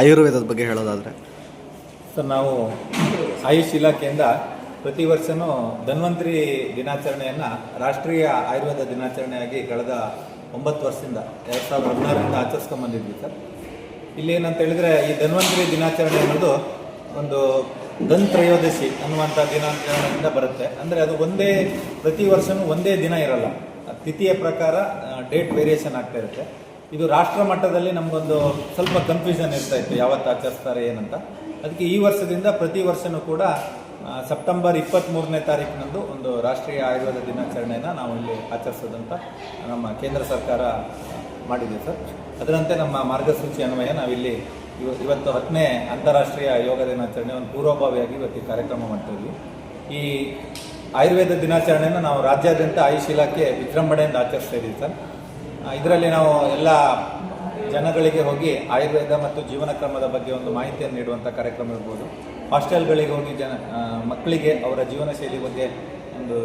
ಆಯುರ್ವೇದದ ಬಗ್ಗೆ ಹೇಳೋದಾದರೆ? ಸರ್, ನಾವು ಆಯುಷ್ ಇಲಾಖೆಯಿಂದ ಪ್ರತಿ ವರ್ಷವೂ ಧನ್ವಂತರಿ ದಿನಾಚರಣೆಯನ್ನು ರಾಷ್ಟ್ರೀಯ ಆಯುರ್ವೇದ ದಿನಾಚರಣೆಯಾಗಿ ಕಳೆದ ಒಂಬತ್ತು ವರ್ಷದಿಂದ, ಎರಡು ಸಾವಿರದ ಹದಿನಾರರಿಂದ ಆಚರಿಸ್ಕೊಂಬಂದಿದ್ವಿ ಸರ್. ಇಲ್ಲಿ ಏನಂತ ಹೇಳಿದ್ರೆ ಈ ಧನ್ವಂತರಿ ದಿನಾಚರಣೆ ಅನ್ನೋದು ಒಂದು ಧನ್ ತ್ರಯೋದಶಿ ಅನ್ನುವಂಥ ದಿನಾಚರಣೆಯಿಂದ ಬರುತ್ತೆ. ಅಂದರೆ ಅದು ಒಂದೇ, ಪ್ರತಿ ವರ್ಷವೂ ಒಂದೇ ದಿನ ಇರಲ್ಲ. ತಿಥಿಯ ಪ್ರಕಾರ ಡೇಟ್ ವೇರಿಯೇಷನ್ ಆಗ್ತಾ ಇರುತ್ತೆ. ಇದು ರಾಷ್ಟ್ರ ಮಟ್ಟದಲ್ಲಿ ನಮಗೊಂದು ಸ್ವಲ್ಪ ಕನ್ಫ್ಯೂಷನ್ ಇರ್ತಾ ಇತ್ತು, ಯಾವತ್ತು ಆಚರಿಸ್ತಾರೆ, ಏನಂತ. ಅದಕ್ಕೆ ಈ ವರ್ಷದಿಂದ ಪ್ರತಿ ವರ್ಷನೂ ಕೂಡ ಸೆಪ್ಟೆಂಬರ್ ಇಪ್ಪತ್ತ್ಮೂರನೇ ತಾರೀಕಿನಂದು ಒಂದು ರಾಷ್ಟ್ರೀಯ ಆಯುರ್ವೇದ ದಿನಾಚರಣೆಯನ್ನು ನಾವು ಇಲ್ಲಿ ಆಚರಿಸೋದಂತ ನಮ್ಮ ಕೇಂದ್ರ ಸರ್ಕಾರ ಮಾಡಿದೆ ಸರ್. ಅದರಂತೆ ನಮ್ಮ ಮಾರ್ಗಸೂಚಿ ಅನ್ವಯ ನಾವಿಲ್ಲಿ ಇವ- ಇವತ್ತು ಹತ್ತನೇ ಅಂತಾರಾಷ್ಟ್ರೀಯ ಯೋಗ ದಿನಾಚರಣೆ ಒಂದು ಪೂರ್ವಭಾವಿಯಾಗಿ ಇವತ್ತು ಈ ಕಾರ್ಯಕ್ರಮ ಮಾಡ್ತಾಯಿದ್ವಿ ಈ ಆಯುರ್ವೇದ ದಿನಾಚರಣೆಯನ್ನು ನಾವು ರಾಜ್ಯಾದ್ಯಂತ ಆಯುಷ್ ಇಲಾಖೆ ವಿಜೃಂಭಣೆಯಿಂದ ಆಚರಿಸ್ತಾ ಇದ್ದೀವಿ ಸರ್. ಇದರಲ್ಲಿ ನಾವು ಎಲ್ಲ ಜನಗಳಿಗೆ ಹೋಗಿ ಆಯುರ್ವೇದ ಮತ್ತು ಜೀವನ ಕ್ರಮದ ಬಗ್ಗೆ ಒಂದು ಮಾಹಿತಿಯನ್ನು ನೀಡುವಂಥ ಕಾರ್ಯಕ್ರಮ ಇರ್ಬೋದು. ಹಾಸ್ಟೆಲ್ಗಳಿಗೆ ಹೋಗಿ ಜನ ಮಕ್ಕಳಿಗೆ ಅವರ ಜೀವನ ಶೈಲಿ ಬಗ್ಗೆ ಒಂದು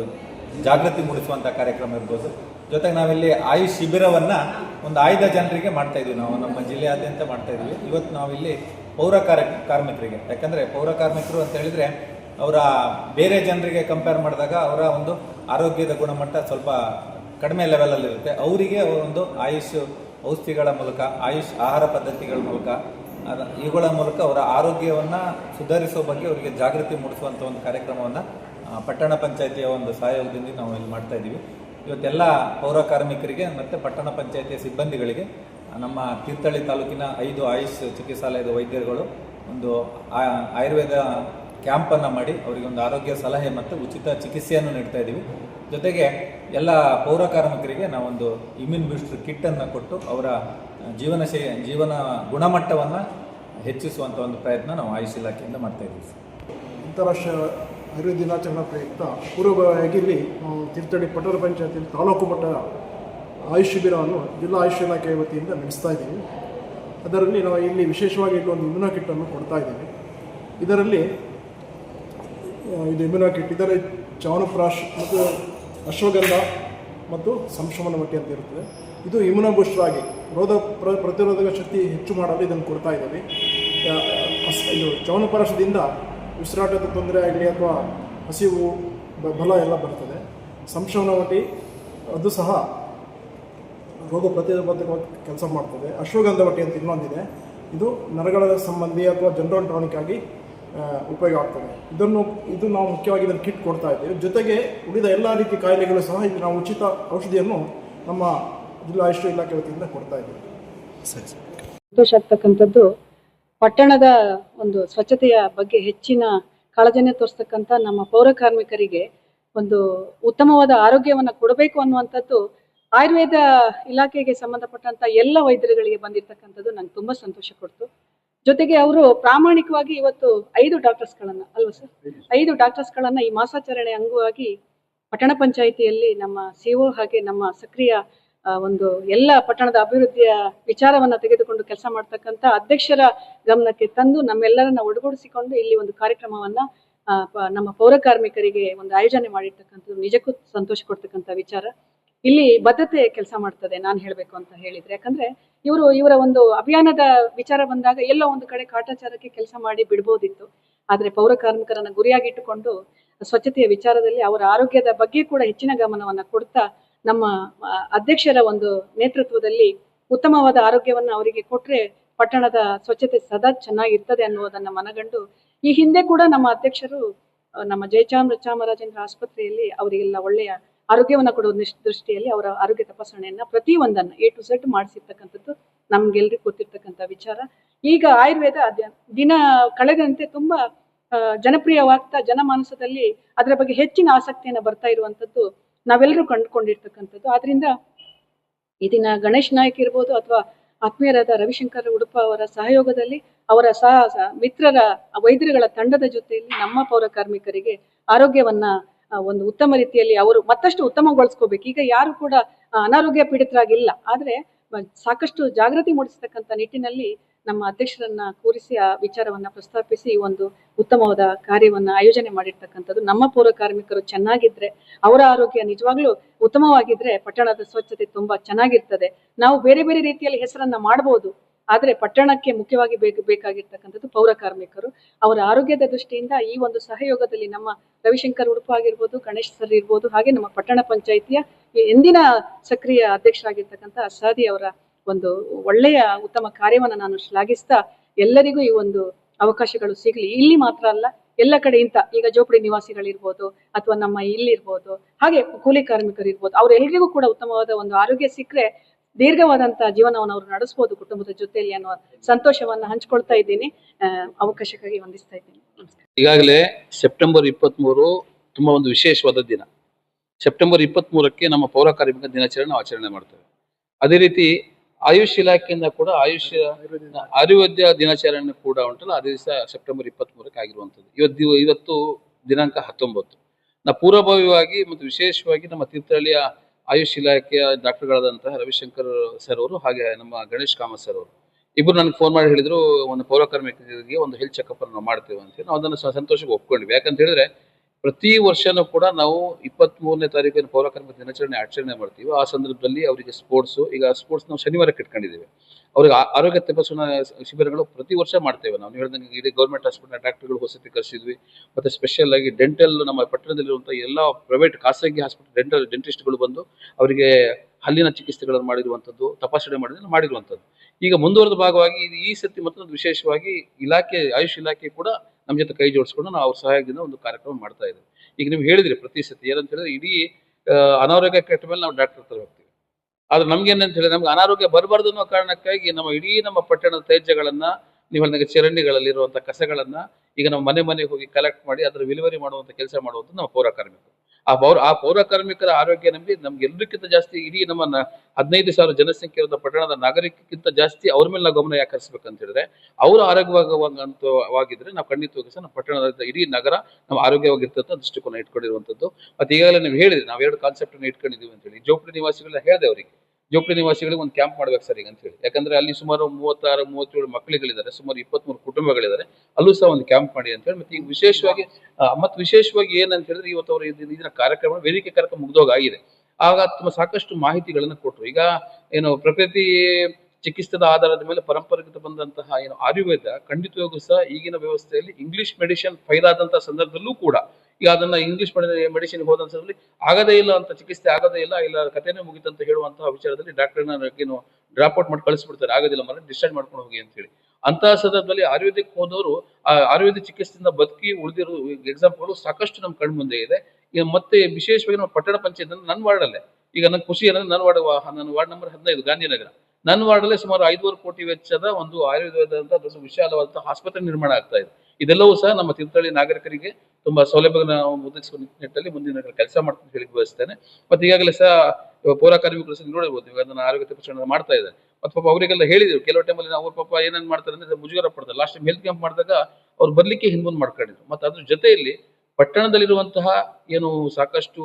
ಜಾಗೃತಿ ಮೂಡಿಸುವಂಥ ಕಾರ್ಯಕ್ರಮ ಇರ್ಬೋದು. ಜೊತೆಗೆ ನಾವಿಲ್ಲಿ ಆಯುಷ್ ಶಿಬಿರವನ್ನು ಒಂದು ಆಯ್ದ ಜನರಿಗೆ ಮಾಡ್ತಾ ಇದ್ವಿ. ನಾವು ನಮ್ಮ ಜಿಲ್ಲೆಯಾದ್ಯಂತ ಮಾಡ್ತಾ ಇದ್ದೀವಿ ಇವತ್ತು ನಾವಿಲ್ಲಿ ಪೌರ ಕಾರ್ಯ, ಕಾರ್ಮಿಕರಿಗೆ, ಯಾಕಂದರೆ ಪೌರ ಕಾರ್ಮಿಕರು ಅಂತ ಹೇಳಿದರೆ ಅವರ ಬೇರೆ ಜನರಿಗೆ ಕಂಪೇರ್ ಮಾಡಿದಾಗ ಅವರ ಒಂದು ಆರೋಗ್ಯದ ಗುಣಮಟ್ಟ ಸ್ವಲ್ಪ ಕಡಿಮೆ ಲೆವೆಲಲ್ಲಿರುತ್ತೆ ಅವರಿಗೆ ಒಂದು ಆಯುಷ್ ಔಷಧಿಗಳ ಮೂಲಕ, ಆಯುಷ್ ಆಹಾರ ಪದ್ಧತಿಗಳ ಮೂಲಕ ಇವುಗಳ ಮೂಲಕ ಅವರ ಆರೋಗ್ಯವನ್ನು ಸುಧಾರಿಸೋ ಬಗ್ಗೆ ಅವರಿಗೆ ಜಾಗೃತಿ ಮೂಡಿಸುವಂಥ ಒಂದು ಕಾರ್ಯಕ್ರಮವನ್ನು ಪಟ್ಟಣ ಪಂಚಾಯತಿಯ ಒಂದು ಸಹಯೋಗದಿಂದ ನಾವು ಇಲ್ಲಿ ಮಾಡ್ತಾ ಇದ್ದೀವಿ ಇವತ್ತೆಲ್ಲ ಪೌರ ಕಾರ್ಮಿಕರಿಗೆ ಮತ್ತು ಪಟ್ಟಣ ಪಂಚಾಯತಿಯ ಸಿಬ್ಬಂದಿಗಳಿಗೆ ನಮ್ಮ ತೀರ್ಥಹಳ್ಳಿ ತಾಲೂಕಿನ ಐದು ಆಯುಷ್ ಚಿಕಿತ್ಸಾಲಯದ ವೈದ್ಯರುಗಳು ಒಂದು ಆಯುರ್ವೇದ ಕ್ಯಾಂಪನ್ನು ಮಾಡಿ ಅವರಿಗೆ ಒಂದು ಆರೋಗ್ಯ ಸಲಹೆ ಮತ್ತು ಉಚಿತ ಚಿಕಿತ್ಸೆಯನ್ನು ನೀಡ್ತಾ ಇದ್ದೀವಿ ಜೊತೆಗೆ ಎಲ್ಲ ಪೌರ ಕಾರ್ಮಿಕರಿಗೆ ನಾವೊಂದು ಇಮ್ಯೂನ್ ಬೂಸ್ಟರ್ ಕಿಟ್ಟನ್ನು ಕೊಟ್ಟು ಅವರ ಜೀವನ ಶೈ, ಜೀವನ ಗುಣಮಟ್ಟವನ್ನು ಹೆಚ್ಚಿಸುವಂಥ ಒಂದು ಪ್ರಯತ್ನ ನಾವು ಆಯುಷ್ ಇಲಾಖೆಯಿಂದ ಮಾಡ್ತಾ ಇದ್ದೀವಿ ಅಂತಾರಾಷ್ಟ್ರೀಯ ಆಯುರ್ವೇದ ದಿನಾಚರಣೆ ಪ್ರಯುಕ್ತ ಪೂರ್ವಭಾವಿಯಾಗಿ ಇಲ್ಲಿ ನಾವು ತೀರ್ಥಹಳ್ಳಿ ಪಟ್ಟಣ ಪಂಚಾಯತಿಯಲ್ಲಿ ತಾಲೂಕು ಮಟ್ಟದ ಆಯುಷ್ ಶಿಬಿರವನ್ನು ಜಿಲ್ಲಾ ಆಯುಷ್ ಇಲಾಖೆಯ ವತಿಯಿಂದ ನಡೆಸ್ತಾ ಇದ್ದೀವಿ. ಅದರಲ್ಲಿ ನಾವು ಇಲ್ಲಿ ವಿಶೇಷವಾಗಿ ಒಂದು ಇಮ್ಯುನೋ ಕಿಟ್ಟನ್ನು ಕೊಡ್ತಾ ಇದ್ದೀವಿ. ಇದರಲ್ಲಿ ಇದು ಇಮ್ಯುನೋ ಕಿಟ್, ಇದರ ಚವನಪ್ರಾಶ್ ಮತ್ತು ಅಶ್ವಗಂಧ ಮತ್ತು ಸಂಶಮನ ಮಟ್ಟಿ ಅಂತ ಇರುತ್ತದೆ. ಇದು ಇಮ್ಯುನೋ ಬೂಸ್ಟರ್ ಆಗಿ ರೋಗ ಪ್ರ, ಪ್ರತಿರೋಧಕ ಶಕ್ತಿ ಹೆಚ್ಚು ಮಾಡಲು ಇದನ್ನು ಕೊಡ್ತಾ ಇದ್ದೀವಿ. ಇದು ಚವನಪರಶದಿಂದ ಉಸಿರಾಟದ ತೊಂದರೆ ಆಗಲಿ ಅಥವಾ ಹಸಿವು ಬಲ ಎಲ್ಲ ಬರ್ತದೆ. ಸಂಶಮನ ಮಟ್ಟಿ ಅದು ಸಹ ರೋಗ ಪ್ರತಿರೋಧಕ ಕೆಲಸ ಮಾಡ್ತದೆ. ಅಶ್ವಗಂಧ ವಟಿ ಅಂತ ಇನ್ನೊಂದಿದೆ. ಇದು ನರಗಳ ಸಂಬಂಧಿ ಅಥವಾ ಜನರಲ್ ಟಾನಿಕ್ ಆಗಿ ಉಪಯೋಗ ಆಗ್ತದೆ. ಇದನ್ನು ಇದು ನಾವು ಮುಖ್ಯವಾಗಿ ಇದನ್ನು ಕಿಟ್ ಕೊಡ್ತಾ ಇದ್ದೇವೆ. ಜೊತೆಗೆ ಉಳಿದ ಎಲ್ಲ ರೀತಿ ಕಾಯಿಲೆಗಳು ಸಹ ಇದು ನಾವು ಉಚಿತ ಔಷಧಿಯನ್ನು ನಮ್ಮ ಜಿಲ್ಲಾ ಆಯುಷ್ ಇಲಾಖೆ ವತಿಯಿಂದ ಕೊಡ್ತಾ ಇದ್ದೇವೆ. ಸರಿ ಸಂತೋಷ ಆಗ್ತಕ್ಕಂಥದ್ದು ಪಟ್ಟಣದ ಒಂದು ಸ್ವಚ್ಛತೆಯ ಬಗ್ಗೆ ಹೆಚ್ಚಿನ ಕಾಳಜಿಯನ್ನು ತೋರಿಸ್ತಕ್ಕಂಥ ನಮ್ಮ ಪೌರ ಕಾರ್ಮಿಕರಿಗೆ ಒಂದು ಉತ್ತಮವಾದ ಆರೋಗ್ಯವನ್ನು ಕೊಡಬೇಕು ಅನ್ನುವಂಥದ್ದು ಆಯುರ್ವೇದ ಇಲಾಖೆಗೆ ಸಂಬಂಧಪಟ್ಟಂತ ಎಲ್ಲ ವೈದ್ಯರುಗಳಿಗೆ ಬಂದಿರತಕ್ಕಂಥದ್ದು ನಂಗೆ ತುಂಬಾ ಸಂತೋಷ ಕೊಡ್ತು. ಜೊತೆಗೆ ಅವರು ಪ್ರಾಮಾಣಿಕವಾಗಿ ಇವತ್ತು ಐದು ಡಾಕ್ಟರ್ಸ್ಗಳನ್ನ ಅಲ್ವಾ ಸರ್ ಐದು ಡಾಕ್ಟರ್ಸ್ಗಳನ್ನ ಈ ಮಾಸಾಚರಣೆ ಅಂಗವಾಗಿ ಪಟ್ಟಣ ಪಂಚಾಯಿತಿಯಲ್ಲಿ ನಮ್ಮ ಸಿಒ ಹಾಗೆ ನಮ್ಮ ಸಕ್ರಿಯ ಒಂದು ಎಲ್ಲ ಪಟ್ಟಣದ ಅಭಿವೃದ್ಧಿಯ ವಿಚಾರವನ್ನ ತೆಗೆದುಕೊಂಡು ಕೆಲಸ ಮಾಡ್ತಕ್ಕಂಥ ಅಧ್ಯಕ್ಷರ ಗಮನಕ್ಕೆ ತಂದು ನಮ್ಮೆಲ್ಲರನ್ನ ಒಡಗೂಡಿಸಿಕೊಂಡು ಇಲ್ಲಿ ಒಂದು ಕಾರ್ಯಕ್ರಮವನ್ನ ನಮ್ಮ ಪೌರ ಕಾರ್ಮಿಕರಿಗೆ ಒಂದು ಆಯೋಜನೆ ಮಾಡಿರ್ತಕ್ಕಂಥದ್ದು. ನಿಜಕ್ಕೂ ಸಂತೋಷ ಕೊಡ್ತಕ್ಕಂಥ ವಿಚಾರ. ಇಲ್ಲಿ ಬದ್ಧತೆ ಕೆಲಸ ಮಾಡ್ತದೆ ನಾನು ಹೇಳ್ಬೇಕು ಅಂತ ಹೇಳಿದ್ರೆ. ಯಾಕಂದ್ರೆ ಇವರು ಇವರ ಒಂದು ಅಭಿಯಾನದ ವಿಚಾರ ಬಂದಾಗ ಎಲ್ಲೋ ಒಂದು ಕಡೆ ಕಾಟಾಚಾರಕ್ಕೆ ಕೆಲಸ ಮಾಡಿ ಬಿಡ್ಬೋದಿತ್ತು. ಆದ್ರೆ ಪೌರ ಕಾರ್ಮಿಕರನ್ನ ಗುರಿಯಾಗಿಟ್ಟುಕೊಂಡು ಸ್ವಚ್ಛತೆಯ ವಿಚಾರದಲ್ಲಿ ಅವರ ಆರೋಗ್ಯದ ಬಗ್ಗೆ ಕೂಡ ಹೆಚ್ಚಿನ ಗಮನವನ್ನ ಕೊಡ್ತಾ ನಮ್ಮ ಅಧ್ಯಕ್ಷರ ಒಂದು ನೇತೃತ್ವದಲ್ಲಿ ಉತ್ತಮವಾದ ಆರೋಗ್ಯವನ್ನು ಅವರಿಗೆ ಕೊಟ್ರೆ ಪಟ್ಟಣದ ಸ್ವಚ್ಛತೆ ಸದಾ ಚೆನ್ನಾಗಿರ್ತದೆ ಅನ್ನುವುದನ್ನ ಮನಗಂಡು ಈ ಹಿಂದೆ ಕೂಡ ನಮ್ಮ ಅಧ್ಯಕ್ಷರು ನಮ್ಮ ಜಯಚಾಮರ ಚಾಮರಾಜೇಂದ್ರ ಆಸ್ಪತ್ರೆಯಲ್ಲಿ ಅವರಿಗೆಲ್ಲ ಒಳ್ಳೆಯ ಆರೋಗ್ಯವನ್ನ ಕೊಡುವ ದೃಷ್ಟಿಯಲ್ಲಿ ಅವರ ಆರೋಗ್ಯ ತಪಾಸಣೆಯನ್ನ ಪ್ರತಿ ಒಂದನ್ನು ಎ ಟು ಸೆಟ್ ಮಾಡಿಸಿರ್ತಕ್ಕಂಥದ್ದು ನಮ್ಗೆಲ್ರಿಗೂ ಗೊತ್ತಿರ್ತಕ್ಕಂಥ ವಿಚಾರ. ಈಗ ಆಯುರ್ವೇದ ದಿನ ಕಳೆದಂತೆ ತುಂಬಾ ಜನಪ್ರಿಯವಾಗ್ತಾ ಜನಮಾನಸದಲ್ಲಿ ಅದರ ಬಗ್ಗೆ ಹೆಚ್ಚಿನ ಆಸಕ್ತಿಯನ್ನು ಬರ್ತಾ ಇರುವಂಥದ್ದು ನಾವೆಲ್ಲರೂ ಕಂಡುಕೊಂಡಿರ್ತಕ್ಕಂಥದ್ದು. ಆದ್ರಿಂದ ದಿನ ಗಣೇಶ್ ನಾಯಕ್ ಇರ್ಬೋದು ಅಥವಾ ಆತ್ಮೀಯರಾದ ರವಿಶಂಕರ್ ಉಡುಪ ಅವರ ಸಹಯೋಗದಲ್ಲಿ ಅವರ ಸಹ ಮಿತ್ರರ, ವೈದ್ಯರುಗಳ ತಂಡದ ಜೊತೆಯಲ್ಲಿ ನಮ್ಮ ಪೌರ ಕಾರ್ಮಿಕರಿಗೆ ಆರೋಗ್ಯವನ್ನ ಒಂದು ಉತ್ತಮ ರೀತಿಯಲ್ಲಿ ಅವರು ಮತ್ತಷ್ಟು ಉತ್ತಮಗೊಳಿಸ್ಕೋಬೇಕು. ಈಗ ಯಾರು ಕೂಡ ಅನಾರೋಗ್ಯ ಪೀಡಿತರಾಗಿಲ್ಲ. ಆದ್ರೆ ಸಾಕಷ್ಟು ಜಾಗೃತಿ ಮೂಡಿಸತಕ್ಕಂಥ ನಿಟ್ಟಿನಲ್ಲಿ ನಮ್ಮ ಅಧ್ಯಕ್ಷರನ್ನ ಕೂರಿಸಿ ಆ ವಿಚಾರವನ್ನ ಪ್ರಸ್ತಾಪಿಸಿ ಒಂದು ಉತ್ತಮವಾದ ಕಾರ್ಯವನ್ನ ಆಯೋಜನೆ ಮಾಡಿರ್ತಕ್ಕಂಥದ್ದು ನಮ್ಮ ಪೌರ ಕಾರ್ಮಿಕರು ಚೆನ್ನಾಗಿದ್ರೆ, ಅವರ ಆರೋಗ್ಯ ನಿಜವಾಗ್ಲೂ ಉತ್ತಮವಾಗಿದ್ರೆ ಪಟ್ಟಣದ ಸ್ವಚ್ಛತೆ ತುಂಬಾ ಚೆನ್ನಾಗಿರ್ತದೆ. ನಾವು ಬೇರೆ ಬೇರೆ ರೀತಿಯಲ್ಲಿ ಹೆಸರನ್ನ ಮಾಡಬಹುದು ಆದ್ರೆ ಪಟ್ಟಣಕ್ಕೆ ಮುಖ್ಯವಾಗಿ ಬೇಕು ಬೇಕಾಗಿರ್ತಕ್ಕಂಥದ್ದು ಪೌರ ಕಾರ್ಮಿಕರು. ಅವರ ಆರೋಗ್ಯದ ದೃಷ್ಟಿಯಿಂದ ಈ ಒಂದು ಸಹಯೋಗದಲ್ಲಿ ನಮ್ಮ ರವಿಶಂಕರ್ ಉಡುಪು ಆಗಿರ್ಬೋದು, ಗಣೇಶ್ ಸರ್ ಇರ್ಬೋದು, ಹಾಗೆ ನಮ್ಮ ಪಟ್ಟಣ ಪಂಚಾಯಿತಿಯ ಎಂದಿನ ಸಕ್ರಿಯ ಅಧ್ಯಕ್ಷರಾಗಿರ್ತಕ್ಕಂಥ ಅಸಾದಿ ಅವರ ಒಂದು ಒಳ್ಳೆಯ ಉತ್ತಮ ಕಾರ್ಯವನ್ನು ನಾನು ಶ್ಲಾಘಿಸ್ತಾ ಎಲ್ಲರಿಗೂ ಈ ಒಂದು ಅವಕಾಶಗಳು ಸಿಗಲಿ. ಇಲ್ಲಿ ಮಾತ್ರ ಅಲ್ಲ, ಎಲ್ಲ ಕಡೆ ಇಂತ ಈಗ ಜೋಪಡಿ ನಿವಾಸಿಗಳಿರ್ಬೋದು ಅಥವಾ ನಮ್ಮ ಇಲ್ಲಿರ್ಬೋದು, ಹಾಗೆ ಕೂಲಿ ಕಾರ್ಮಿಕರು ಇರ್ಬೋದು ಅವರೆಲ್ಲರಿಗೂ ಕೂಡ ಉತ್ತಮವಾದ ಒಂದು ಆರೋಗ್ಯ ಸಿಕ್ಕರೆ ದೀರ್ಘವಾದಂತಹ ಜೀವನವನ್ನು ಅವರು ನಡೆಸಬಹುದು ಕುಟುಂಬದ ಜೊತೆಯಲ್ಲಿ ಅನ್ನೋ ಸಂತೋಷವನ್ನ ಹಂಚ್ಕೊಳ್ತಾ ಇದ್ದೀನಿ. ಅವಕಾಶಕ್ಕಾಗಿ ವಂದಿಸ್ತಾ ಇದ್ದೀನಿ. ಈಗಾಗಲೇ ಸೆಪ್ಟೆಂಬರ್ ಇಪ್ಪತ್ತ್ಮೂರು ತುಂಬಾ ಒಂದು ವಿಶೇಷವಾದ ದಿನ. ಸೆಪ್ಟೆಂಬರ್ ಇಪ್ಪತ್ತ್ಮೂರಕ್ಕೆ ನಮ್ಮ ಪೌರ ಕಾರ್ಮಿಕ ದಿನಾಚರಣೆ ಆಚರಣೆ ಮಾಡ್ತೇವೆ. ಅದೇ ರೀತಿ ಆಯುಷ್ ಇಲಾಖೆಯಿಂದ ಕೂಡ ಆಯುಷ್ ಆಯುರ್ವೇದ ದಿನಾಚರಣೆ ಕೂಡ ಉಂಟಲ್ಲ, ಅದೇ ದಿವಸ ಸೆಪ್ಟೆಂಬರ್ ಇಪ್ಪತ್ತ್ಮೂರಕ್ಕೆ ಆಗಿರುವಂಥದ್ದು. ಇವತ್ತು ಇವತ್ತು ದಿನಾಂಕ ಹತ್ತೊಂಬತ್ತು. ನಾ ಪೂರ್ವಭಾವಿಯಾಗಿ ಮತ್ತು ವಿಶೇಷವಾಗಿ ನಮ್ಮ ತೀರ್ಥಹಳ್ಳಿಯ ಆಯುಷ್ ಇಲಾಖೆಯ ಡಾಕ್ಟರ್ಗಳಾದಂತಹ ರವಿಶಂಕರ್ ಸರ್ ಅವರು ಹಾಗೆ ನಮ್ಮ ಗಣೇಶ್ ಕಾಮತ್ ಸರ್ ಅವರು. ಇಬ್ಬರು ನನಗೆ ಫೋನ್ ಮಾಡಿ ಹೇಳಿದ್ರು, ಒಂದು ಪೌರ ಕಾರ್ಮಿಕರಿಗೆ ಒಂದು ಹೆಲ್ತ್ ಚೆಕಪ್ ಅನ್ನು ಮಾಡ್ತೇವೆ ಅಂತ ನಾವು ಅದನ್ನು ಸಂತೋಷಕ್ಕೆ ಒಪ್ಕೊಂಡ್ವಿ. ಯಾಕಂತ ಹೇಳಿದ್ರೆ ಪ್ರತಿ ವರ್ಷನೂ ಕೂಡ ನಾವು ಇಪ್ಪತ್ತ್ ಮೂರನೇ ತಾರೀಕಿನ ಪೌರಕಾರ್ಮಿಕ ದಿನಾಚರಣೆ ಆಚರಣೆ ಮಾಡ್ತೀವಿ. ಆ ಸಂದರ್ಭದಲ್ಲಿ ಅವರಿಗೆ ಸ್ಪೋರ್ಟ್ಸ್ ಈಗ ಸ್ಪೋರ್ಟ್ಸ್ ನಾವು ಶನಿವಾರಕ್ಕೆ ಇಟ್ಕೊಂಡಿದ್ದೇವೆ. ಅವ್ರಿಗೆ ಆರೋಗ್ಯ ತಪಾಸಣಾ ಶಿಬಿರಗಳು ಪ್ರತಿ ವರ್ಷ ಮಾಡ್ತೇವೆ ನಾವು. ಹೇಳಿದಂಗೆ ಹೇಳ್ದಂಗೆ ಇಡೀ ಗೌರ್ಮೆಂಟ್ ಹಾಸ್ಪಿಟಲ್ ಡಾಕ್ಟರ್ಗಳು ಹೊಸತಿ ಕರೆಸಿದ್ವಿ. ಮತ್ತೆ ಸ್ಪೆಷಲ್ ಆಗಿ ಡೆಂಟಲ್ ನಮ್ಮ ಪಟ್ಟಣದಲ್ಲಿರುವಂಥ ಎಲ್ಲ ಪ್ರೈವೇಟ್ ಖಾಸಗಿ ಹಾಸ್ಪಿಟಲ್ ಡೆಂಟಲ್ ಡೆಂಟಿಸ್ಟ್ಗಳು ಬಂದು ಅವರಿಗೆ ಹಲ್ಲಿನ ಚಿಕಿತ್ಸೆಗಳನ್ನು ಮಾಡಿರುವಂಥದ್ದು ತಪಾಸಣೆ ಮಾಡಿದ್ರೆ ಮಾಡಿರುವಂಥದ್ದು ಈಗ ಮುಂದುವರೆದ ಭಾಗವಾಗಿ ಈ ಸತಿ ಮತ್ತೊಂದು ವಿಶೇಷವಾಗಿ ಇಲಾಖೆ, ಆಯುಷ್ ಇಲಾಖೆ ಕೂಡ ನಮ್ಮ ಜೊತೆ ಕೈ ಜೋಡಿಸ್ಕೊಂಡು ನಾವು ಅವ್ರ ಸಹಾಯದಿಂದ ಒಂದು ಕಾರ್ಯಕ್ರಮ ಮಾಡ್ತಾ ಇದ್ದೀವಿ. ಈಗ ನೀವು ಹೇಳಿದ್ರಿ ಪ್ರತಿ ಸತಿ ಏನಂತ ಹೇಳಿದ್ರೆ ಇಡೀ ಅನಾರೋಗ್ಯ ಕೆಟ್ಟ ಮೇಲೆ ನಾವು ಡಾಕ್ಟರ್ ಹತ್ರ ಹೋಗ್ತೀವಿ. ಆದ್ರೆ ನಮ್ಗೆ ಏನಂತ ಹೇಳಿದ್ರೆ ನಮ್ಗೆ ಅನಾರೋಗ್ಯ ಬರಬಾರ್ದು ಅನ್ನೋ ಕಾರಣಕ್ಕಾಗಿ ನಮ್ಮ ಇಡೀ ನಮ್ಮ ಪಟ್ಟಣದ ತ್ಯಾಜ್ಯಗಳನ್ನ, ನೀವು ಹೇಳಿದಾಗ ಚರಂಡಿಗಳಲ್ಲಿರುವಂಥ ಕಸಗಳನ್ನ ಈಗ ನಾವು ಮನೆ ಮನೆಗೆ ಹೋಗಿ ಕಲೆಕ್ಟ್ ಮಾಡಿ ಅದರ ವಿಲಿವರಿ ಮಾಡುವಂತ ಕೆಲಸ ಮಾಡುವಂತ ನಮ್ಮ ಪೌರ ಕಾರ್ಮಿಕರು. ಆ ಪೌರ ಆ ಪೌರ ಕಾರ್ಮಿಕರ ಆರೋಗ್ಯ ನಂಬಿ ನಮ್ಗೆ ಎಲ್ಲರಿಗಿಂತ ಜಾಸ್ತಿ ಇಡೀ ನಮ್ಮ ಹದಿನೈದು ಸಾವಿರ ಜನಸಂಖ್ಯೆ ಇರುವ ಪಟ್ಟಣದ ನಾಗರಿಕಕ್ಕಿಂತ ಜಾಸ್ತಿ ಅವ್ರ ಮೇಲೆ ನಾವು ಗಮನ ಯಾಕೆ ಹರಿಸ್ಬೇಕಂತ ಹೇಳಿದ್ರೆ, ಅವರು ಆರೋಗ್ಯವಾಗಿದ್ರೆ ನಾವು ಖಂಡಿತವಾಗಿ ಸಹ ನಮ್ಮ ಪಟ್ಟಣದ ಇಡೀ ನಗರ ನಮ್ಮ ಆರೋಗ್ಯವಾಗಿರ್ತಂತ ದೃಷ್ಟಿಕೋನ ಇಟ್ಕೊಂಡಿರುವಂಥದ್ದು ಮತ್ತೆ ಈಗಾಗಲೇ ನೀವು ಹೇಳಿದ್ರೆ, ನಾವು ಎರಡು ಕಾನ್ಸೆಪ್ಟ್ ಅನ್ನು ಇಟ್ಕೊಂಡಿದ್ದೀವಿ ಅಂತ ಹೇಳಿ. ಜೋಪಡಿ ನಿವಾಸಿಗಳೆಲ್ಲ ಹೇಳಿದೆ ಅವರಿಗೆ. ಜೋಪಡಿ ನಿವಾಸಿಗಳಿಗೆ ಒಂದು ಕ್ಯಾಂಪ್ ಮಾಡ್ಬೇಕು ಸರ್ ಈಗ ಅಂತ ಹೇಳಿ ಯಾಕಂದ್ರೆ ಅಲ್ಲಿ ಸುಮಾರು ಮೂವತ್ತಾರು, ಮೂವತ್ತೇಳು ಮಕ್ಕಳುಗಳಿದ್ದಾರೆ, ಸುಮಾರು ಇಪ್ಪತ್ಮೂರು ಕುಟುಂಬಗಳಿದ್ದಾರೆ. ಅಲ್ಲೂ ಸಹ ಒಂದು ಕ್ಯಾಂಪ್ ಮಾಡಿ ಅಂತ ಹೇಳಿ ಮತ್ತೆ ಈಗ ವಿಶೇಷವಾಗಿ ಮತ್ತೆ ವಿಶೇಷವಾಗಿ ಏನಂತ ಹೇಳಿದ್ರೆ ಇವತ್ತು ಅವರು ಇದರ ಕಾರ್ಯಕ್ರಮ, ವೇದಿಕೆ ಕಾರ್ಯಕ್ರಮ ಮುಗ್ದೋಗಾಗಿದೆ. ಆಗ ತುಂಬ ಸಾಕಷ್ಟು ಮಾಹಿತಿಗಳನ್ನು ಕೊಟ್ಟರು ಈಗ ಏನು ಪ್ರಕೃತಿ ಚಿಕಿತ್ಸೆದ ಆಧಾರದ ಮೇಲೆ ಪರಂಪರೆಗಿಂತ ಬಂದಂತಹ ಏನು ಆಯುರ್ವೇದ ಖಂಡಿತವಾಗೂ ಸಹ ಈಗಿನ ವ್ಯವಸ್ಥೆಯಲ್ಲಿ ಇಂಗ್ಲಿಷ್ ಮೆಡಿಸಿನ್ ಫೈಲ್ ಸಂದರ್ಭದಲ್ಲೂ ಕೂಡ ಈಗ ಅದನ್ನ ಇಂಗ್ಲಿಷ್ ಮೆಡಿಸಿನ್ ಹೋದ ಸಂದರ್ಭದಲ್ಲಿ ಆಗದೇ ಇಲ್ಲ ಅಂತ ಚಿಕಿತ್ಸೆ, ಆಗದೇ ಇಲ್ಲ ಇಲ್ಲ ಕಥೆನೇ ಮುಗಿತಂತ ಹೇಳುವಂತಹ ವಿಚಾರದಲ್ಲಿ ಡಾಕ್ಟರ್ನ ಡ್ರಾಪ್ ಔಟ್ ಮಾಡಿ ಕಳಿಸ್ಬಿಡ್ತಾರೆ. ಆಗೋದಿಲ್ಲ ಮರ ಡಿಸ್ಚಾರ್ಜ್ ಮಾಡ್ಕೊಂಡು ಹೋಗಿ ಅಂತ ಹೇಳಿ. ಅಂತಹ ಸಂದರ್ಭದಲ್ಲಿ ಆಯುರ್ವೇದಿಕ್ ಹೋದವರು, ಆ ಆಯುರ್ವೇದಿಕ್ ಚಿಕಿತ್ಸೆಯಿಂದ ಬದುಕಿ ಉಳಿದಿರೋ ಎಕ್ಸಾಂಪಲ್ಗಳು ಸಾಕಷ್ಟು ನಮ್ಮ ಕಣ್ಮುಂದೆ ಮುಂದೆ ಇದೆ. ಈಗ ಮತ್ತೆ ವಿಶೇಷವಾಗಿ ನಮ್ಮ ಪಟ್ಟಣ ಪಂಚಾಯತ್ ನನ್ನ ವಾರ್ಡಲ್ಲೇ, ಈಗ ನನ್ನ ಖುಷಿ ಏನಂದ್ರೆ ನನ್ನ ವಾರ್ಡ್ ನನ್ನ ವಾರ್ಡ್ ನಂಬರ್ ಹದಿನೈದು, ಗಾಂಧಿನಗರ. ನನ್ನ ವಾರ್ಡಲ್ಲೇ ಸುಮಾರು ಐದೂವರೆ ಕೋಟಿ ವೆಚ್ಚದ ಒಂದು ಆಯುರ್ವೇದ ವಿಶಾಲವಾದಂತಹ ಆಸ್ಪತ್ರೆ ನಿರ್ಮಾಣ ಆಗ್ತಾ ಇದೆ. ಇದೆಲ್ಲವೂ ಸಹ ನಮ್ಮ ತೀರ್ಥಹಳ್ಳಿ ನಾಗರಿಕರಿಗೆ ತುಂಬಾ ಸೌಲಭ್ಯಗಳನ್ನ ನಾವು ಒದಗಿಸುವ ನಿಟ್ಟಿನಲ್ಲಿ ಮುಂದಿನ ಕೆಲಸ ಮಾಡ್ತೀನಿ ಹೇಳಿ ಬಯಸ್ತೇನೆ. ಮತ್ತೆ ಈಗಾಗಲೇ ಸಹ ಪೌರ ಕಾರ್ಮಿಕರು ಸಹ ನೋಡಿರ್ಬೋದು ಇವಾಗ ಅದನ್ನ ಆರೋಗ್ಯ ತಪಾಸಣೆ ಮಾಡ್ತಾ ಇದ್ದಾರೆ. ಮತ್ತೆ ಪಾಪ ಅವರಿಗೆಲ್ಲ ಹೇಳಿದ್ರು, ಕೆಲವು ಟೈಮಲ್ಲಿ ಅವ್ರ ಪಾಪ ಏನೇನ್ ಮಾಡ್ತಾರೆ ಅಂದ್ರೆ ಮುಜುಗರ ಪಡ್ತಾರೆ. ಲಾಸ್ಟ್ ಟೈಮ್ ಹೆಲ್ತ್ ಕ್ಯಾಂಪ್ ಮಾಡಿದಾಗ ಅವ್ರು ಬರ್ಲಿಕ್ಕೆ ಹಿಂದ್ಮುಂದ್ ಮಾಡ್ಕೊಂಡಿದ್ರು. ಮತ್ತೆ ಅದ್ರ ಜೊತೆಯಲ್ಲಿ ಪಟ್ಟಣದಲ್ಲಿರುವಂತಹ ಏನು ಸಾಕಷ್ಟು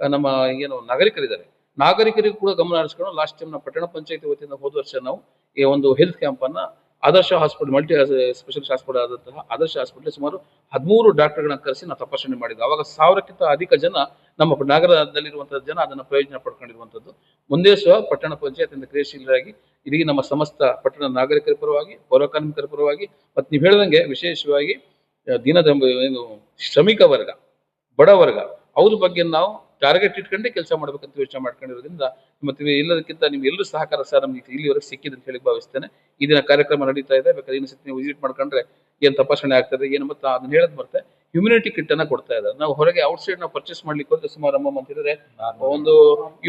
ನಮ್ಮ ಏನು ನಾಗರಿಕರಿದ್ದಾರೆ. ನಾಗರಿಕರಿಗೂ ಕೂಡ ಗಮನ ಹರಿಸ್ಕೊಂಡು ಲಾಸ್ಟ್ ಟೈಮ್ ನಾವು ಪಟ್ಟಣ ಪಂಚಾಯತಿ ವತಿಯಿಂದ ಹೋದ ವರ್ಷ ನಾವು ಈ ಒಂದು ಹೆಲ್ತ್ ಕ್ಯಾಂಪ್ ಅನ್ನ Adarsh hospital multi specialist hospital ಆದಂತಹ ಆದರ್ಶ ಹಾಸ್ಪಿಟಲ್ ಸುಮಾರು ಹದಿಮೂರು ಡಾಕ್ಟರ್ಗಳನ್ನ ಕರೆಸಿ ನಾವು ತಪಾಸಣೆ ಮಾಡಿದ್ವಿ. ಅವಾಗ ಸಾವಿರಕ್ಕಿಂತ ಅಧಿಕ ಜನ ನಮ್ಮ ನಗರದಲ್ಲಿರುವಂತಹ ಜನ ಅದನ್ನು ಪ್ರಯೋಜನ ಪಡ್ಕೊಂಡಿರುವಂತದ್ದು ಮುಂದೆ ಸಹ ಪಟ್ಟಣ ಪಂಚಾಯತಿಯಿಂದ ಕ್ರಿಯಾಶೀಲರಾಗಿ ಇಡೀ ನಮ್ಮ ಸಮಸ್ತ ಪಟ್ಟಣ ನಾಗರಿಕರ ಪರವಾಗಿ, ಪೌರ ಕಾರ್ಮಿಕರ ಪರವಾಗಿ, ಮತ್ತು ನೀವು ಹೇಳ್ದಂಗೆ ವಿಶೇಷವಾಗಿ ದಿನದ ಏನು ಶ್ರಮಿಕ ವರ್ಗ, ಬಡ ವರ್ಗ, ಅವ್ರ ಬಗ್ಗೆ ನಾವು ಟಾರ್ಗೆಟ್ ಇಟ್ಕೊಂಡೇ ಕೆಲಸ ಮಾಡ್ಬೇಕಂತ ಯೋಚನೆ ಮಾಡ್ಕೊಂಡಿರೋದ್ರಿಂದ ಮತ್ತೆ ಇಲ್ಲದಕ್ಕಿಂತ ನಿಮ್ಗೆ ಎಲ್ಲರೂ ಸಹಕಾರ ಸಹ ನಮ್ಗೆ ಇಲ್ಲಿವರೆಗೆ ಸಿಕ್ಕಿದೆ ಅಂತ ಹೇಳಿ ಭಾವಿಸ್ತೇನೆ. ಈ ಕಾರ್ಯಕ್ರಮ ನಡೀತಾ ಇದೆ. ಬೇಕಾದ್ರೆ ಇನ್ನೊಂದ್ಸತಿ ನೀವು ವಿಸಿಟ್ ಮಾಡ್ಕೊಂಡ್ರೆ ಏನ್ ತಪಾಸಣೆ ಆಗ್ತದೆ, ಏನು ಮತ್ತೆ ಅದನ್ನ ಹೇಳದ್ ಬರ್ತೆ ಇಮ್ಯುನಿಟಿ ಕಿಟ್ ಅನ್ನ ಕೊಡ್ತಾ ಇದ್ದಾರೆ. ನಾವು ಹೊರಗೆ ಔಟ್ಸೈಡ್ ನಾವು ಪರ್ಚೇಸ್ ಮಾಡ್ಲಿಕ್ಕೆ ಹೋದ್ರೆ ಸುಮಾರು ಅಮ್ಮ ಅಂತ ಹೇಳಿದ್ರೆ ಒಂದು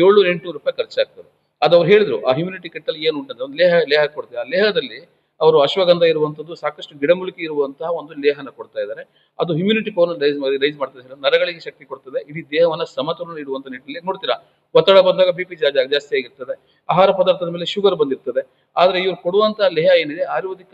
ಏಳು ಎಂಟುನೂರು ರೂಪಾಯಿ ಖರ್ಚಾಗ್ತದೆ. ಅದು ಅವ್ರು ಹೇಳಿದ್ರು, ಆ ಹ್ಯುಮಿನಿಟಿ ಕಿಟ್ ಅಲ್ಲಿ ಏನು ಉಂಟಂದ್ರೆ ಒಂದು ಲೇಹ ಲೇಹ ಕೊಡ್ತೀವಿ. ಆ ಲೇಹದಲ್ಲಿ ಅವರು ಅಶ್ವಗಂಧ ಇರುವಂಥದ್ದು ಸಾಕಷ್ಟು ಗಿಡಮೂಲಿಕೆ ಇರುವಂತಹ ಒಂದು ಲೇಹನ ಕೊಡ್ತಾ ಇದ್ದಾರೆ. ಅದು ಹ್ಯುಮಿನಿಟಿ ಪವರ್ ರೈಸ್ ರೈಸ್ ಮಾಡ್ತದೆ ನರಗಳಿಗೆ ಶಕ್ತಿ ಕೊಡ್ತದೆ. ಇಡೀ ದೇಹವನ್ನು ಸಮತೋಲನ ಇಡುವಂತ ನಿಟ್ಟಿನಲ್ಲಿ ನೋಡ್ತೀರಾ? ಒತ್ತಡ ಬಂದಾಗ ಬಿ ಪಿ ಜಾಸ್ತಿ ಆಗಿರ್ತದೆ. ಆಹಾರ ಪದಾರ್ಥದ ಮೇಲೆ ಶುಗರ್ ಬಂದಿರ್ತದೆ. ಆದ್ರೆ ಇವರು ಕೊಡುವಂತಹ ಲೇಹ ಏನಿದೆ? ಆಯುರ್ವೇದಿಕ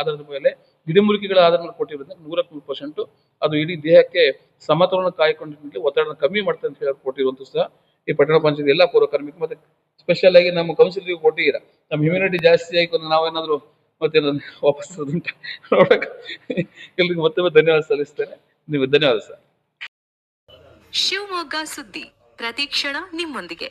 ಆಧಾರದ ಮೇಲೆ ಗಿಡಮೂಲಿಕೆಗಳ ಆಧಾರದ ಮೇಲೆ ಕೊಟ್ಟಿರೋದ್ರಿಂದ ನೂರಕ್ಕೆ ನೂರು ಪರ್ಸೆಂಟ್ ಅದು ಇಡೀ ದೇಹಕ್ಕೆ ಸಮತೋಲನ ಕಾಯ್ಕೊಂಡು ಒತ್ತಡ ಒತ್ತಡನ ಕಮ್ಮಿ ಮಾಡ್ತದೆ ಅಂತ ಹೇಳಿ ಕೊಟ್ಟಿರುವಂತ ಸಹ ಈ ಪಟ್ಟಣ ಪಂಚಾಯತ್ ಎಲ್ಲ ಪೂರ್ವ ಕಾರ್ಮಿಕ ಮತ್ತೆ ಸ್ಪೆಷಲ್ ಆಗಿ ನಮ್ಮ ಕೌನ್ಸಿಲ್ಗೆ ಕೊಟ್ಟಿದ್ದೀರಾ? ನಮ್ಮ ಹ್ಯುಮಿನಿಟಿ ಜಾಸ್ತಿ ಆಯ್ಕೊಂಡು ನಾವೇನಾದ್ರು ಮತ್ತೆ ವಾಪಸ್ ಉಂಟ ನೋಡಕ್ ಎಲ್ರಿಗೂ ಮತ್ತೊಮ್ಮೆ ಧನ್ಯವಾದ ಸಲ್ಲಿಸ್ತೇನೆ. ನೀವು ಧನ್ಯವಾದ ಸರ್. ಶಿವಮೊಗ್ಗ ಸುದ್ದಿ ಪ್ರತಿಕ್ಷಣ ನಿಮ್ಮೊಂದಿಗೆ.